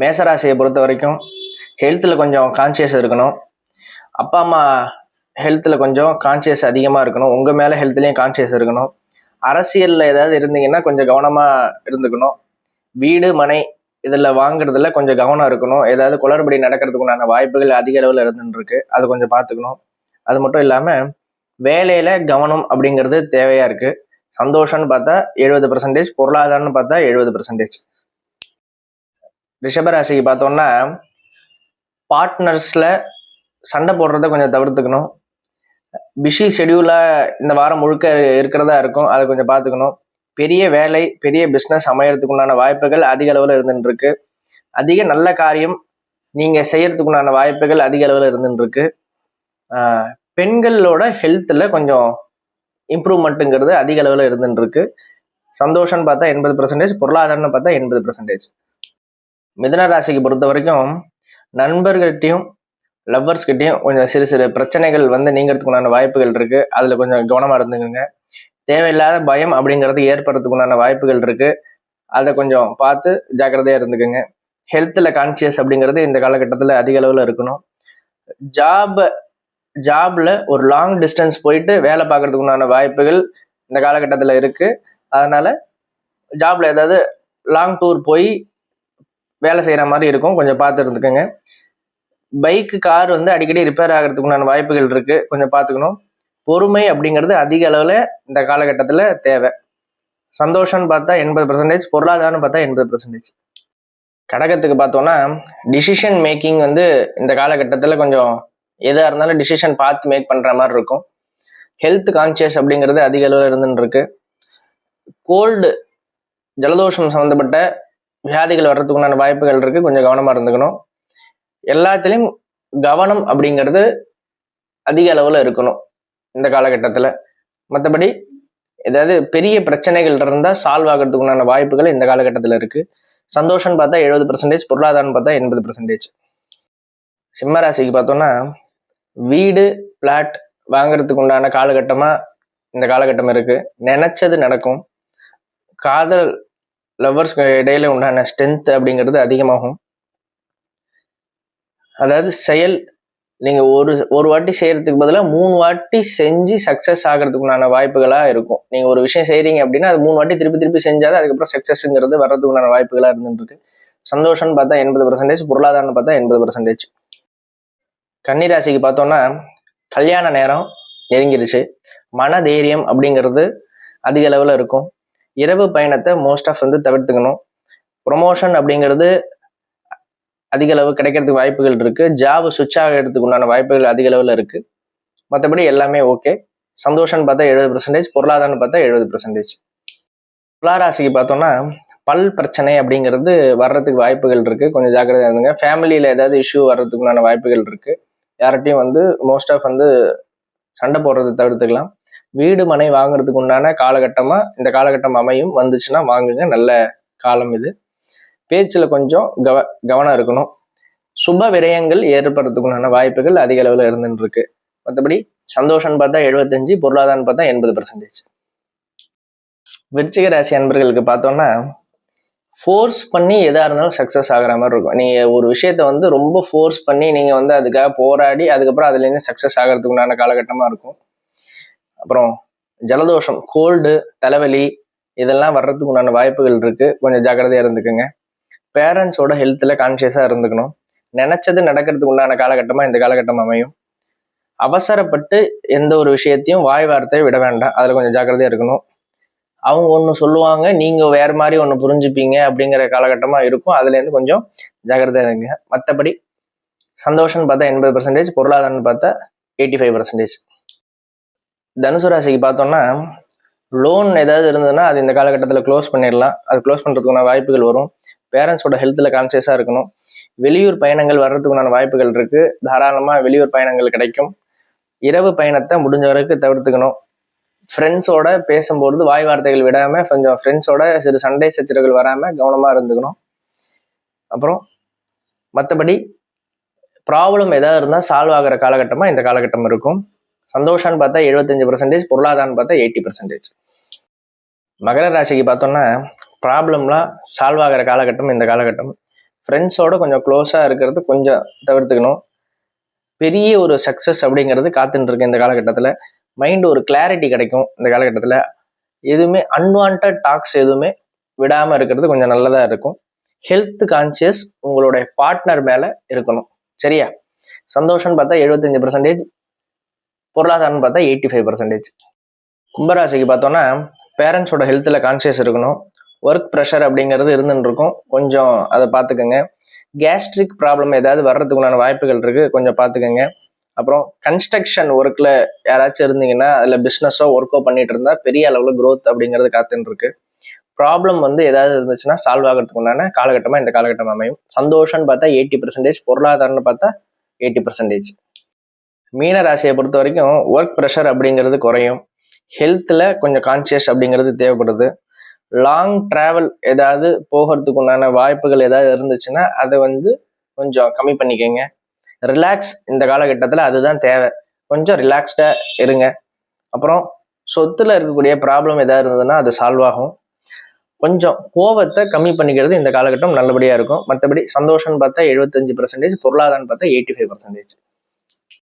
மேசராசியை பொறுத்த வரைக்கும் ஹெல்த்தில் கொஞ்சம் கான்சியஸ் இருக்கணும். அப்பா அம்மா ஹெல்த்தில் கொஞ்சம் கான்சியஸ் அதிகமாக இருக்கணும். உங்கள் மேலே ஹெல்த்லேயும் கான்சியஸ் இருக்கணும். அரசியலில் ஏதாவது இருந்தீங்கன்னா கொஞ்சம் கவனமாக இருந்துக்கணும். வீடு மனை இதில் வாங்குறதுல கொஞ்சம் கவனம் இருக்கணும். ஏதாவது குளறுபடி நடக்கிறதுக்குண்டான வாய்ப்புகள் அதிக அளவில் இருந்துருக்கு. அதை கொஞ்சம் பார்த்துக்கணும். அது மட்டும் இல்லாமல் வேலையில் கவனம் அப்படிங்கிறது தேவையாக இருக்குது சந்தோஷம்னு பார்த்தா எழுபது பர்சன்டேஜ் பொருளாதாரம்னு பார்த்தா எழுபது பர்சன்டேஜ் ரிஷபராசிக்கு பார்த்தோம்னா பார்ட்னர்ஸில் சண்டை போடுறத கொஞ்சம் தவிர்த்துக்கணும். பிஸி ஷெடியூலாக இந்த வாரம் முழுக்க இருக்கிறதா இருக்கும் அதை கொஞ்சம் பார்த்துக்கணும். பெரிய வேலை பெரிய பிஸ்னஸ் அமையறதுக்குண்டான வாய்ப்புகள் அதிக அளவில் இருந்துட்டுருக்கு. அதிக நல்ல காரியம் நீங்கள் செய்யறதுக்குண்டான வாய்ப்புகள் அதிக அளவில் இருந்துட்டுருக்கு. பெண்களோட ஹெல்த்தில் கொஞ்சம் இம்ப்ரூவ்மெண்ட்டுங்கிறது அதிக அளவில் இருந்துட்டுருக்கு. சந்தோஷம்னு பார்த்தா எண்பது பர்சன்டேஜ் பொருளாதாரம்னு பார்த்தா எண்பது பர்சன்டேஜ் மிதன ராசிக்கு பொறுத்த வரைக்கும் நண்பர்கள்ட்டையும் லவ்வர்ஸ்கிட்டையும் கொஞ்சம் சிறு சிறு பிரச்சனைகள் வந்து நீங்கிறதுக்குண்டான வாய்ப்புகள் இருக்கு. அதில் கொஞ்சம் கவனமாக இருந்துக்குங்க. தேவையில்லாத பயம் அப்படிங்கிறது ஏற்படுறதுக்குண்டான வாய்ப்புகள் இருக்கு. அதை கொஞ்சம் பார்த்து ஜாக்கிரதையாக இருந்துக்குங்க. ஹெல்த்தில் கான்சியஸ் அப்படிங்கிறது இந்த காலகட்டத்தில் அதிக அளவில் இருக்கணும். ஜாப் ஜாப்ல ஒரு லாங் டிஸ்டன்ஸ் போயிட்டு வேலை பார்க்கறதுக்குண்டான வாய்ப்புகள் இந்த காலகட்டத்தில் இருக்குது அதனால் ஜாப்ல ஏதாவது லாங் டூர் போய் வேலை செய்கிற மாதிரி இருக்கும். கொஞ்சம் பார்த்து இருந்துக்கோங்க. பைக்கு கார் வந்து அடிக்கடி ரிப்பேர் ஆகிறதுக்குண்டான வாய்ப்புகள் இருக்குது கொஞ்சம் பார்த்துக்கணும். பொறுமை அப்படிங்கிறது அதிக அளவில் இந்த காலகட்டத்தில் தேவை. சந்தோஷம்னு பார்த்தா எண்பது பர்சன்டேஜ் பொருளாதாரம்னு பார்த்தா எண்பது பர்சன்டேஜ் கடகத்துக்கு பார்த்தோன்னா டிசிஷன் மேக்கிங் வந்து இந்த காலகட்டத்தில் கொஞ்சம் எதாக இருந்தாலும் டிசிஷன் பார்த்து மேக் பண்ணுற மாதிரி இருக்கும். ஹெல்த் கான்சியஸ் அப்படிங்கிறது அதிக அளவில் இருந்துன்னு இருக்கு. கோல்டு ஜலதோஷம் சம்மந்தப்பட்ட வியாதிகள் வர்றதுக்குண்டான வாய்ப்புகள் இருக்கு. கொஞ்சம் கவனமாக இருந்துக்கணும். எல்லாத்துலேயும் கவனம் அப்படிங்கிறது அதிக அளவில் இருக்கணும் இந்த காலகட்டத்தில். மற்றபடி ஏதாவது பெரிய பிரச்சனைகள் இருந்தால் சால்வ் ஆகிறதுக்குண்டான வாய்ப்புகள் இந்த காலகட்டத்தில் இருக்குது சந்தோஷம்னு பார்த்தா எழுபது பர்சன்டேஜ் பொருளாதாரம்னு பார்த்தா எண்பது பர்சன்டேஜ் சிம்மராசிக்கு பார்த்தோன்னா பார்த்தோம்னா வீடு பிளாட் வாங்குறதுக்கு உண்டான காலகட்டமாக இந்த காலகட்டம் இருக்குது நினச்சது நடக்கும். காதல் லவ்வர்ஸ் இடையில உண்டான ஸ்ட்ரென்த் அப்படிங்கிறது அதிகமாகும். அதாவது செயல் நீங்கள் ஒரு ஒரு வாட்டி செய்கிறதுக்கு பதிலாக மூணு வாட்டி செஞ்சு சக்ஸஸ் ஆகிறதுக்குண்டான வாய்ப்புகளாக இருக்கும். நீங்கள் ஒரு விஷயம் செய்கிறீங்க அப்படின்னா அது மூணு வாட்டி திருப்பி திருப்பி செஞ்சாதான் அதுக்கப்புறம் சக்ஸஸ்ங்கிறது வர்றதுக்குண்டான வாய்ப்புகளாக இருந்துட்டு சந்தோஷம்னு பார்த்தா எண்பது பர்சன்டேஜ் பொருளாதாரம்னு பார்த்தா எண்பது பர்சன்டேஜ் கன்னிராசிக்கு பார்த்தோம்னா கல்யாண நேரம் நெருங்கிருச்சு. மன தைரியம் அப்படிங்கிறது அதிக அளவில் இருக்கும். இரவு பயணத்தை மோஸ்ட் ஆஃப் வந்து தவிர்த்துக்கணும். ப்ரொமோஷன் அப்படிங்கிறது அதிக அளவு கிடைக்கிறதுக்கு வாய்ப்புகள் இருக்கு. ஜாப் சுவிட்ச் ஆகிறதுக்கு உண்டான வாய்ப்புகள் அதிக அளவில் இருக்கு. மற்றபடி எல்லாமே ஓகே சந்தோஷம்னு பார்த்தா எழுபது பர்சன்டேஜ் பொருளாதாரம்னு பார்த்தா எழுபது பர்சன்டேஜ் துளாராசிக்கு பார்த்தோம்னா பல் பிரச்சனை அப்படிங்கிறது வர்றதுக்கு வாய்ப்புகள் இருக்கு. கொஞ்சம் ஜாக்கிரதையாக இருந்துங்க. ஃபேமிலியில் ஏதாவது இஷ்யூ வர்றதுக்குண்டான வாய்ப்புகள் இருக்கு. யார்கிட்டையும் வந்து மோஸ்ட் ஆஃப் வந்து சண்டை போடுறதை தவிர்த்துக்கலாம். வீடு மனை வாங்குறதுக்கு உண்டான காலகட்டமாக இந்த காலகட்டம் அமையும். வந்துச்சுன்னா வாங்குங்க. நல்ல காலம் இது. பேச்சில் கொஞ்சம் கவ கவனம் இருக்கணும். சுப விரயங்கள் ஏற்படுறதுக்குண்டான வாய்ப்புகள் அதிக அளவில் இருந்துட்டு இருக்கு மற்றபடி சந்தோஷம்னு பார்த்தா எழுபத்தஞ்சு பொருளாதாரம் பார்த்தா எண்பது பர்சன்டேஜ் விருச்சிக ராசி அன்பர்களுக்கு பார்த்தோம்னா ஃபோர்ஸ் பண்ணி எதாக இருந்தாலும் சக்ஸஸ் ஆகிற மாதிரி இருக்கும். நீங்கள் ஒரு விஷயத்த வந்து ரொம்ப ஃபோர்ஸ் பண்ணி நீங்கள் வந்து அதுக்காக போராடி அதுக்கப்புறம் அதுலேருந்து சக்ஸஸ் ஆகிறதுக்கு உண்டான காலகட்டமாக இருக்கும். அப்புறம் ஜலதோஷம் கோல்டு தலைவலி இதெல்லாம் வர்றதுக்கு உண்டான வாய்ப்புகள் இருக்குது கொஞ்சம் ஜாக்கிரதையாக இருந்துக்குங்க. பேரண்ட்ஸோட ஹெல்த்தில் கான்சியஸாக இருந்துக்கணும். நினச்சது நடக்கிறதுக்கு உண்டான காலகட்டமாக இந்த காலகட்டம் அமையும். அவசரப்பட்டு எந்த ஒரு விஷயத்தையும் வாய் வார்த்தையை விட வேண்டாம். அதில் கொஞ்சம் ஜாக்கிரதையாக இருக்கணும். அவங்க ஒன்று சொல்லுவாங்க நீங்கள் வேறு மாதிரி ஒன்று புரிஞ்சுப்பீங்க அப்படிங்கிற காலகட்டமாக இருக்கும். அதுலேருந்து கொஞ்சம் ஜாக்கிரதையாக இருங்க. மற்றபடி சந்தோஷம்னு பார்த்தா எண்பது பர்சன்டேஜ் பொருளாதாரம்னு பார்த்தா எயிட்டி ஃபைவ் பர்சன்டேஜ் தனுசு ராசிக்கு பார்த்தோம்னா லோன் ஏதாவது இருந்ததுன்னா அது இந்த காலகட்டத்தில் க்ளோஸ் பண்ணிடலாம். அது க்ளோஸ் பண்ணுறதுக்கான வாய்ப்புகள் வரும். பேரண்ட்ஸோட ஹெல்த்தில் கான்சியஸாக இருக்கணும். வெளியூர் பயணங்கள் வர்றதுக்குண்டான வாய்ப்புகள் இருக்குது தாராளமாக வெளியூர் பயணங்கள் கிடைக்கும். இரவு பயணத்தை முடிஞ்ச வரைக்கும் தவிர்த்துக்கணும். ஃப்ரெண்ட்ஸோட பேசும்பொழுது வாய் வார்த்தைகள் விடாமல் கொஞ்சம் ஃப்ரெண்ட்ஸோட சிறு சண்டை சச்சரவுகள் வராமல் கவனமாக இருந்துக்கணும். அப்புறம் மற்றபடி ப்ராப்ளம் எதாவது இருந்தால் சால்வ் ஆகிற காலகட்டமாக இந்த காலகட்டம் இருக்கும். சந்தோஷம்னு பார்த்தா எழுபத்தஞ்சு பர்சன்டேஜ் பொருளாதாரம்னு பார்த்தா எயிட்டி பர்சன்டேஜ் மகர ராசிக்கு பார்த்தோம்னா ப்ராப்ளம்லாம் சால்வ் ஆகிற காலகட்டம் இந்த காலகட்டம். ஃப்ரெண்ட்ஸோட கொஞ்சம் க்ளோஸாக இருக்கிறது கொஞ்சம் தவிர்த்துக்கணும். பெரிய ஒரு சக்ஸஸ் அப்படிங்கிறது காத்துட்டு இருக்கு இந்த காலகட்டத்தில். மைண்டு ஒரு கிளாரிட்டி கிடைக்கும் இந்த காலகட்டத்தில். எதுவுமே அன்வான்ட் டாக்ஸ் எதுவுமே விடாமல் இருக்கிறது கொஞ்சம் நல்லதாக இருக்கும். ஹெல்த் கான்சியஸ் உங்களுடைய பார்ட்னர் மேலே இருக்கணும். சரியா? சந்தோஷம்னு பார்த்தா எழுபத்தஞ்சு பர்சன்டேஜ் பொருளாதாரம்னு பார்த்தா எயிட்டி ஃபைவ் பர்சன்டேஜ் கும்பராசிக்கு பார்த்தோன்னா பேரண்ட்ஸோட ஹெல்த்தில் கான்சியஸ் இருக்கணும். ஒர்க் ப்ரெஷர் அப்படிங்கிறது இருந்துன்னு இருக்கும். கொஞ்சம் அதை பார்த்துக்கோங்க. கேஸ்ட்ரிக் ப்ராப்ளம் ஏதாவது வர்றதுக்குண்டான வாய்ப்புகள் இருக்குது கொஞ்சம் பார்த்துக்கோங்க. அப்புறம் கன்ஸ்ட்ரக்ஷன் ஒர்க்கில் யாராச்சும் இருந்தீங்கன்னா அதில் பிஸ்னஸோ ஒர்க்கோ பண்ணிட்டு இருந்தால் பெரிய அளவில் க்ரோத் அப்படிங்கிறது காத்துன்னு இருக்கு ப்ராப்ளம் வந்து ஏதாவது இருந்துச்சுன்னா சால்வ் ஆகிறதுக்கு உண்டான காலகட்டமாக இந்த காலகட்டம் அமையும். சந்தோஷம்னு பார்த்தா எயிட்டி பர்சன்டேஜ் பொருளாதாரம்னு பார்த்தா எயிட்டி பர்சன்டேஜ் மீன ராசியை பொறுத்த வரைக்கும் ஒர்க் ப்ரெஷர் அப்படிங்கிறது குறையும். ஹெல்த்தில் கொஞ்சம் கான்சியஸ் அப்படிங்கிறது தேவைப்படுது. லாங் ட்ராவல் ஏதாவது போகிறதுக்கு உண்டான வாய்ப்புகள் ஏதாவது இருந்துச்சுன்னா அதை வந்து கொஞ்சம் கம்மி பண்ணிக்கோங்க. ரிலாக்ஸ் இந்த காலகட்டத்தில் அதுதான் தேவை. கொஞ்சம் ரிலாக்ஸ்டாக இருங்க. அப்புறம் சொத்தில் இருக்கக்கூடிய ப்ராப்ளம் எதாவது இருந்ததுன்னா அது சால்வ் ஆகும். கொஞ்சம் கோவத்தை கம்மி பண்ணிக்கிறது இந்த காலகட்டம் நல்லபடியாக இருக்கும். மற்றபடி சந்தோஷம்னு பார்த்தா எழுபத்தஞ்சு பர்சன்டேஜ் பொருளாதாரம் பார்த்தா எயிட்டி ஃபைவ் பர்சன்டேஜ்